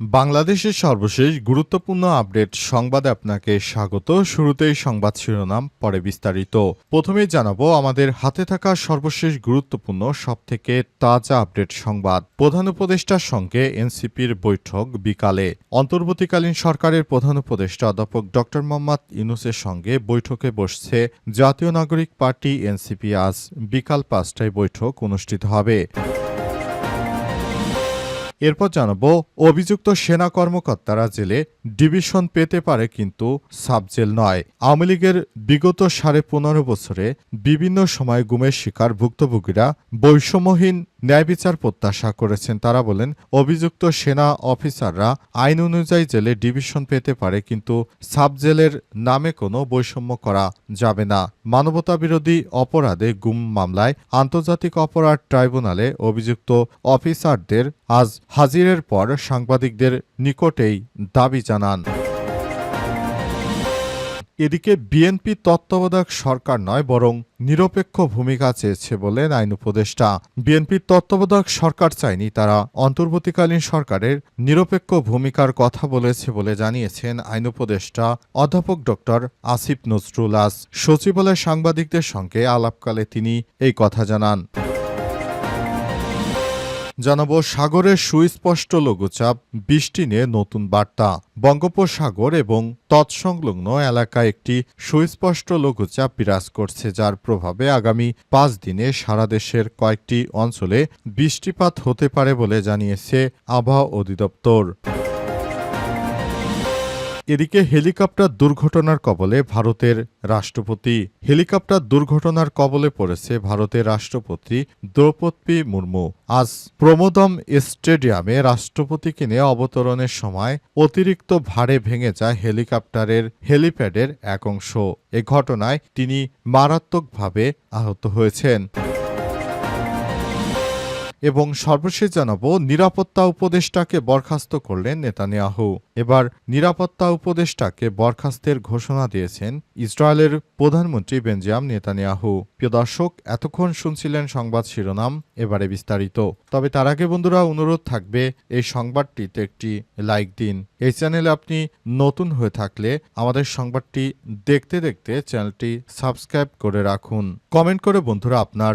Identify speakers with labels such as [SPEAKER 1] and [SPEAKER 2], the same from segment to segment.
[SPEAKER 1] বাংলাদেশের সর্বশেষ গুরুত্বপূর্ণ আপডেট সংবাদে আপনাকে স্বাগত। শুরুতেই সংবাদ শিরোনাম, পরে বিস্তারিত। প্রথমেই জানাব, আমাদের হাতে থাকা সর্বশেষ গুরুত্বপূর্ণ, সবথেকে তাজা আপডেট সংবাদ। প্রধান উপদেষ্টার সঙ্গে এনসিপির বৈঠক বিকালে। অন্তর্বর্তীকালীন সরকারের প্রধান উপদেষ্টা অধ্যাপক ড মোহাম্মদ ইউনুসের সঙ্গে বৈঠকে বসছে জাতীয় নাগরিক পার্টি এনসিপি। আজ বিকাল পাঁচটায় বৈঠক অনুষ্ঠিত হবে। এরপর জানাব, অভিযুক্ত সেনা কর্মকর্তারা জেলে ডিভিশন পেতে পারে কিন্তু সাবজেল নয়। আওয়ামী লীগের বিগত সাড়ে পনেরো বছরে বিভিন্ন সময় গুমের শিকার ভুক্তভোগীরা বৈষম্যহীন ন্যায় বিচার প্রত্যাশা করেছেন তারা বলেন, অভিযুক্ত সেনা অফিসাররা আইন অনুযায়ী জেলে ডিভিশন পেতে পারে, কিন্তু সাবজেলের নামে কোনো বৈষম্য করা যাবে না। মানবতাবিরোধী অপরাধে গুম মামলায় আন্তর্জাতিক অপরাধ ট্রাইব্যুনালে অভিযুক্ত অফিসারদের আজ হাজিরের পর সাংবাদিকদের নিকটেই দাবি জানান। এদিকে বিএনপি তত্ত্বাবধায়ক সরকার নয়, বরং নিরপেক্ষ ভূমিকা চেয়েছে বলেন আইন উপদেষ্টা। বিএনপির তত্ত্বাবধায়ক সরকার চায়নি, তারা অন্তর্বর্তীকালীন সরকারের নিরপেক্ষ ভূমিকার কথা বলেছে বলে জানিয়েছেন আইন উপদেষ্টা অধ্যাপক ড আসিফ নজরুল আজ। সচিবালয় সাংবাদিকদের সঙ্গে আলাপকালে তিনি এই কথা জানান। জানাব, সাগরের সুস্পষ্ট লঘুচাপ, বৃষ্টি নিয়ে নতুন বার্তা। বঙ্গোপসাগর এবং তৎসংলগ্ন এলাকায় একটি সুস্পষ্ট লঘুচাপ বিরাজ করছে, যার প্রভাবে আগামী পাঁচ দিনে সারা দেশের কয়েকটি অঞ্চলে বৃষ্টিপাত হতে পারে বলে জানিয়েছে আবহাওয়া অধিদপ্তর। এদিকে হেলিকপ্টার দুর্ঘটনার কবলে ভারতের রাষ্ট্রপতি হেলিকপ্টার দুর্ঘটনার কবলে পড়েছে ভারতের রাষ্ট্রপতি দ্রৌপদী মুর্মু। আজ প্রমোদম স্টেডিয়ামে রাষ্ট্রপতিকে নিয়ে অবতরণের সময় অতিরিক্ত ভারে ভেঙে যায় হেলিকপ্টারের হেলিপ্যাডের এক অংশ। এ ঘটনায় তিনি মারাত্মকভাবে আহত হয়েছেন। এবং সর্বশেষ জানাব, নিরাপত্তা উপদেষ্টাকে বরখাস্ত করলেন নেতানিয়াহু। এবার নিরাপত্তা উপদেষ্টাকে বরখাস্তের ঘোষণা দিয়েছেন ইসরায়েলের প্রধানমন্ত্রী বেঞ্জিয়াম নেতানিয়াহু। প্রিয় দর্শক, এতক্ষণ শুনছিলেন সংবাদ শিরোনাম, এবারে বিস্তারিত। তবে তার আগে বন্ধুরা, অনুরোধ থাকবে, এই সংবাদটিতে একটি লাইক দিন। এই চ্যানেলে আপনি নতুন হয়ে থাকলে আমাদের সংবাদটি দেখতে দেখতে চ্যানেলটি সাবস্ক্রাইব করে রাখুন। কমেন্ট করে বন্ধুরা, আপনার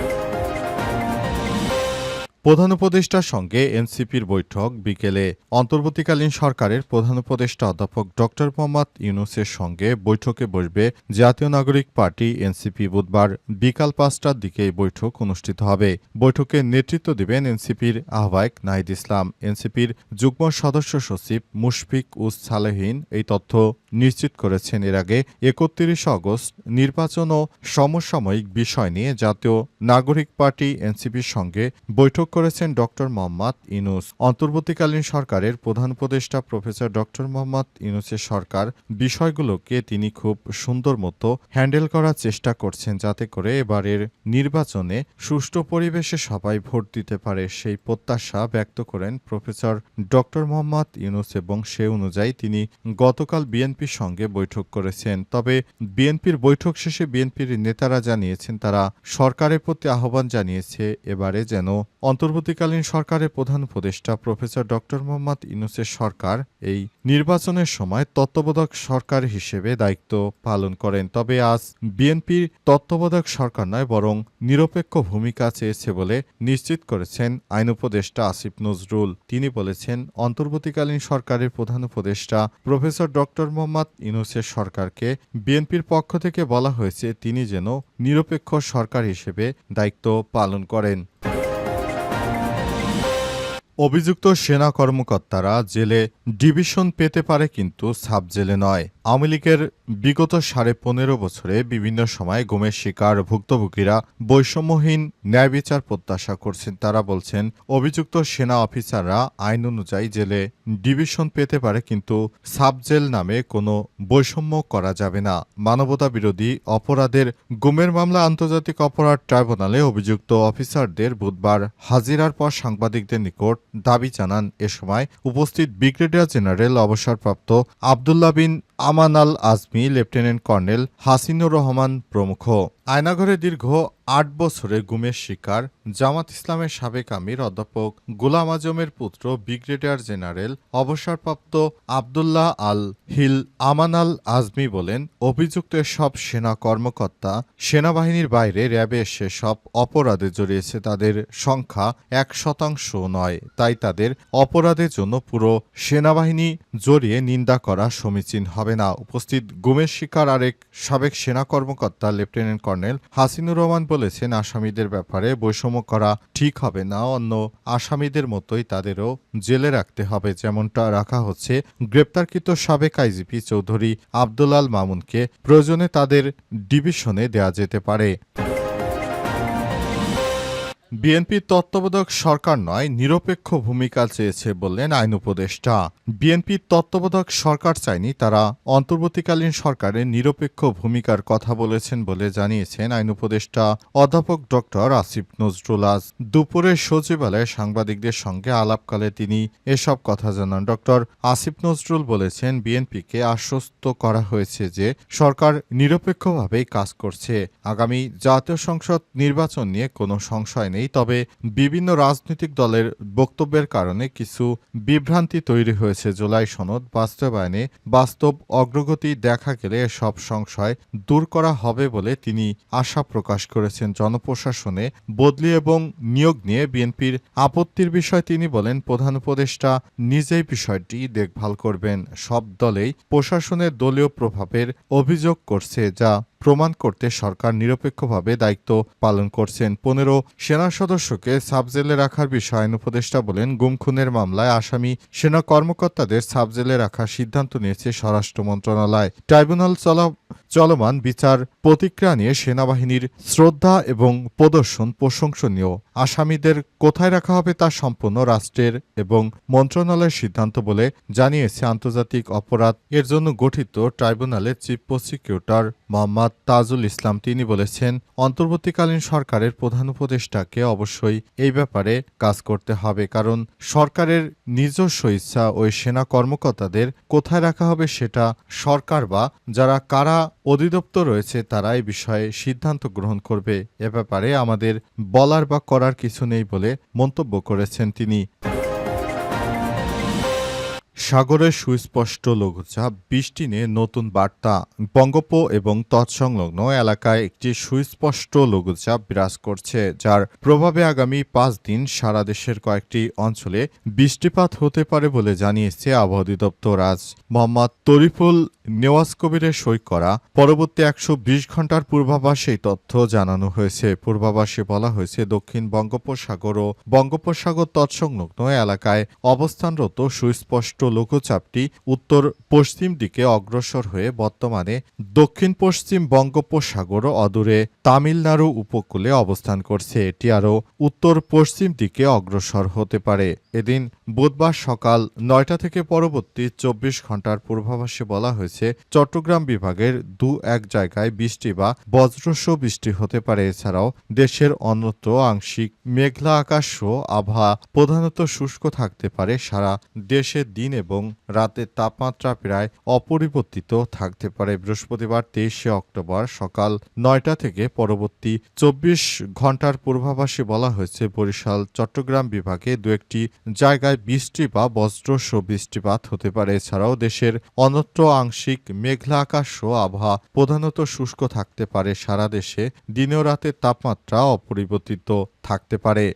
[SPEAKER 1] প্রধান উপদেষ্টার সঙ্গে এনসিপির বৈঠক বিকেলে অন্তর্বর্তীকালীন সরকারের প্রধান উপদেষ্টা অধ্যাপক ড মোহাম্মদ ইউনুসের সঙ্গে বৈঠকে বসবে জাতীয় নাগরিক পার্টি এনসিপি বুধবার বিকাল পাঁচটার দিকে এই বৈঠক অনুষ্ঠিত হবে। বৈঠকে নেতৃত্ব দেবেন এনসিপির আহ্বায়ক নাহিদ ইসলাম। এনসিপির যুগ্ম সদস্য সচিব মুশফিক উস সালেহীন এই তথ্য নিশ্চিত করেছেন। এর আগে একত্রিশে আগস্ট নির্বাচন ও সমসাময়িক বিষয় নিয়ে জাতীয় নাগরিক পার্টি এনসিপির সঙ্গে বৈঠক করেছেন ড মোহাম্মদ ইনুস অন্তর্বর্তীকালীন সরকারের প্রধান উপদেষ্টা প্রফেসর ড মোহাম্মদ ইনুসের সরকার বিষয়গুলোকে তিনি খুব সুন্দর মতো হ্যান্ডেল করার চেষ্টা করছেন যাতে করে এবারের নির্বাচনে সুষ্ঠু পরিবেশে সবাই ভোট দিতে পারে সেই প্রত্যাশা ব্যক্ত করেন প্রফেসর ড মোহাম্মদ ইউনুস এবং সে অনুযায়ী তিনি গতকাল বিএনপির সঙ্গে বৈঠক করেছেন। তবে বিএনপির বৈঠক শেষে বিএনপির নেতারা জানিয়েছেন, তারা সরকারের প্রতি আহ্বান জানিয়েছে, এবারে যেন অন্তর্বর্তীকালীন সরকারের প্রধান উপদেষ্টা প্রফেসর ড মোহাম্মদ ইউনুসের সরকার এই নির্বাচনের সময় তত্ত্বাবধায়ক সরকার হিসেবে দায়িত্ব পালন করেন। তবে আজ বিএনপির তত্ত্বাবধায়ক সরকার নয়, বরং নিরপেক্ষ ভূমিকা চেয়েছে বলে নিশ্চিত করেছেন আইন উপদেষ্টা আসিফ নজরুল। তিনি বলেছেন, অন্তর্বর্তীকালীন সরকারের প্রধান উপদেষ্টা প্রফেসর ড মোহাম্মদ ইউনুসের সরকারকে বিএনপির পক্ষ থেকে বলা হয়েছে, তিনি যেন নিরপেক্ষ সরকার হিসেবে দায়িত্ব পালন করেন। অভিযুক্ত সেনা কর্মকর্তারা জেলে ডিভিশন পেতে পারে কিন্তু সাব জেলে নয়। আওয়ামী লীগের বিগত সাড়ে পনেরো বছরে বিভিন্ন সময় গুমের শিকার ভুক্তভোগীরা বৈষম্যহীন ন্যায় বিচার প্রত্যাশা করছেন। তারা বলছেন, অভিযুক্ত সেনা অফিসাররা আইন অনুযায়ী জেলে ডিভিশন পেতে পারে কিন্তু সাব জেল নামে কোনো বৈষম্য করা যাবে না। মানবতা বিরোধী অপরাধের গুমের মামলা আন্তর্জাতিক অপরাধ ট্রাইব্যুনালে অভিযুক্ত অফিসারদের বুধবার হাজিরার পর সাংবাদিকদের নিকট দাবি জানান। এ সময় উপস্থিত ব্রিগেডিয়ার জেনারেল অবসরপ্রাপ্ত আবদুল্লাহ বিন আমান আল আজমি, লেফটেন্যান্ট কর্নেল হাসিনুর রহমান প্রমুখ। আয়নাঘরে দীর্ঘ আট বছরে গুমের শিকার জামাত ইসলামের সাবেক আমির অধ্যাপক গোলাম আজমের পুত্র ব্রিগেডিয়ার জেনারেল অবসরপ্রাপ্ত আবদুল্লাহ আল হিল আমান আল আজমি বলেন, অভিযুক্ত সব সেনা কর্মকর্তা সেনাবাহিনীর বাইরে র্যাবে এসে সব অপরাধে জড়িয়েছে। তাদের সংখ্যা এক শতাংশ নয়, তাই তাদের অপরাধের জন্য পুরো সেনাবাহিনী জড়িয়ে নিন্দা করা সমীচীন হবে। না। উপস্থিত গুমের শিকার আরেক সাবেক সেনা কর্মকর্তা, লেফটেন্যান্ট কর্নেল হাসিনুর রহমান বলেছেন, আসামিদের ব্যাপারে বৈষম্য করা ঠিক হবে না, অন্য আসামিদের মতোই তাদেরও জেলে রাখতে হবে। যেমনটা রাখা হচ্ছে, গ্রেপ্তারকৃত সাবেক আইজিপি চৌধুরী আব্দুল আল মামুনকে প্রয়োজনে তাদের ডিভিশনে দেয়া যেতে পারে। বিএনপির তত্ত্বাবধায়ক সরকার নয়, নিরপেক্ষ ভূমিকা চেয়েছে বললেন আইন উপদেষ্টা। বিএনপির তত্ত্বাবধায়ক সরকার চায়নি, তারা অন্তর্বর্তীকালীন সরকারের নিরপেক্ষ ভূমিকার কথা বলেছেন বলে জানিয়েছেন আইন উপদেষ্টা অধ্যাপক ডক্টর আসিফ নজরুল আজ। দুপুরে সচিবালয়ে সাংবাদিকদের সঙ্গে আলাপকালে তিনি এসব কথা জানান। ডক্টর আসিফ নজরুল বলেছেন, বিএনপিকে আশ্বস্ত করা হয়েছে যে সরকার নিরপেক্ষভাবেই কাজ করছে। আগামী জাতীয় সংসদ নির্বাচন নিয়ে কোনো সংশয় নেই। তবে বিভিন্ন রাজনৈতিক দলের বক্তব্যের কারণে কিছু বিভ্রান্তি তৈরি হয়েছে জুলাই সনদ বাস্তবায়নে। বাস্তব অগ্রগতি দেখা গেলে সব সংশয় দূর করা হবে বলে তিনি আশা প্রকাশ করেছেন। জনপ্রশাসনে বদলি এবং নিয়োগ নিয়ে বিএনপির আপত্তির বিষয় তিনি বলেন, প্রধান উপদেষ্টা নিজেই বিষয়টি দেখভাল করবেন। সব দলেই প্রশাসনের দলীয় প্রভাবের অভিযোগ করছে, যা প্রমাণ করতে সরকার নিরপেক্ষভাবে দায়িত্ব পালন করছেন। পনেরো সেনা সদস্যকে সাবজেলে রাখার বিষয়ে আইন উপদেষ্টা বলেন গুম খুনের মামলায় আসামি সেনা কর্মকর্তাদের সাবজেলে রাখার সিদ্ধান্ত নিয়েছে স্বরাষ্ট্র মন্ত্রণালয়। ট্রাইব্যুনাল চলা চলমান বিচার প্রতিক্রিয়া নিয়ে সেনাবাহিনীর শ্রদ্ধা এবং প্রদর্শন প্রশংসনীয়। আসামিদের কোথায় রাখা হবে তা সম্পূর্ণ রাষ্ট্রের এবং মন্ত্রণালয়ের সিদ্ধান্ত বলে জানিয়েছে আন্তর্জাতিক অপরাধ। এর জন্য গঠিত ট্রাইব্যুনালের চিফ প্রসিকিউটর মোহাম্মদ তাজুল ইসলাম তিনি বলেছেন, অন্তর্বর্তীকালীন সরকারের প্রধান উপদেষ্টাকে অবশ্যই এই ব্যাপারে কাজ করতে হবে, কারণ সরকারের নিজস্ব ইচ্ছা ওই সেনা কর্মকর্তাদের কোথায় রাখা হবে সেটা সরকার বা যারা কারা অধিদপ্তর রয়েছে তারা এই বিষয়ে সিদ্ধান্ত গ্রহণ করবে। এ ব্যাপারে আমাদের বলার বা করার কিছু নেই বলে মন্তব্য করেছেন তিনি। সাগরের সুস্পষ্ট লঘুচাপ, বৃষ্টি নিয়ে নতুন বার্তা। বঙ্গোপ এবং তৎসংলগ্ন এলাকায় একটি সুস্পষ্ট লঘুচাপ বিরাজ করছে, যার প্রভাবে আগামী পাঁচ দিন সারা দেশের কয়েকটি অঞ্চলে বৃষ্টিপাত হতে পারে বলে জানিয়েছে আবহাওয়া অধিদপ্তর। আজ মোহাম্মদ তরিফুল নেওয়াজ কবিরের সই করা। পরবর্তী একশো বিশ ঘণ্টার পূর্বাভাসে এই তথ্য জানানো হয়েছে। পূর্বাভাসে বলা হয়েছে, দক্ষিণ বঙ্গোপসাগর ও বঙ্গোপসাগর তৎসংলগ্ন এলাকায় অবস্থানরত সুস্পষ্ট লঘুচাপটি উত্তর পশ্চিম দিকে অগ্রসর হয়ে বর্তমানে দক্ষিণ পশ্চিম বঙ্গোপসাগর অদূরে তামিলনাড়ু উপকূলে অবস্থান করছে। এটি আরও উত্তর পশ্চিম দিকে অগ্রসর হতে পারে। এদিন বুধবার সকাল নয়টা থেকে পরবর্তী চব্বিশ ঘণ্টার পূর্বাভাসে বলা হয়েছে, চট্টগ্রাম বিভাগের দু এক জায়গায় বৃষ্টি বা বজ্রস্ব বৃষ্টি হতে পারে। এছাড়াও দেশের অন্যত্র আংশিক মেঘলা আকাশ আবহাওয়া প্রধানত শুষ্ক থাকতে পারে। সারা দেশের দিন এবং রাতের তাপমাত্রা প্রায় অপরিবর্তিত থাকতে পারে। বৃহস্পতিবার তেইশে অক্টোবর সকাল নয়টা থেকে পরবর্তী চব্বিশ ঘণ্টার পূর্বাভাসে বলা হয়েছে, বরিশাল, চট্টগ্রাম বিভাগে দু একটি জায়গায় বৃষ্টি বা বজ্রস্ব বৃষ্টিপাত হতে পারে। এছাড়াও দেশের অন্যত্র আংশিক মেঘলা আকাশ ও আবহাওয়া প্রধানত শুষ্ক থাকতে পারে। সারা দেশে দিনেও রাতে রাতের তাপমাত্রা অপরিবর্তিত থাকতে পারে।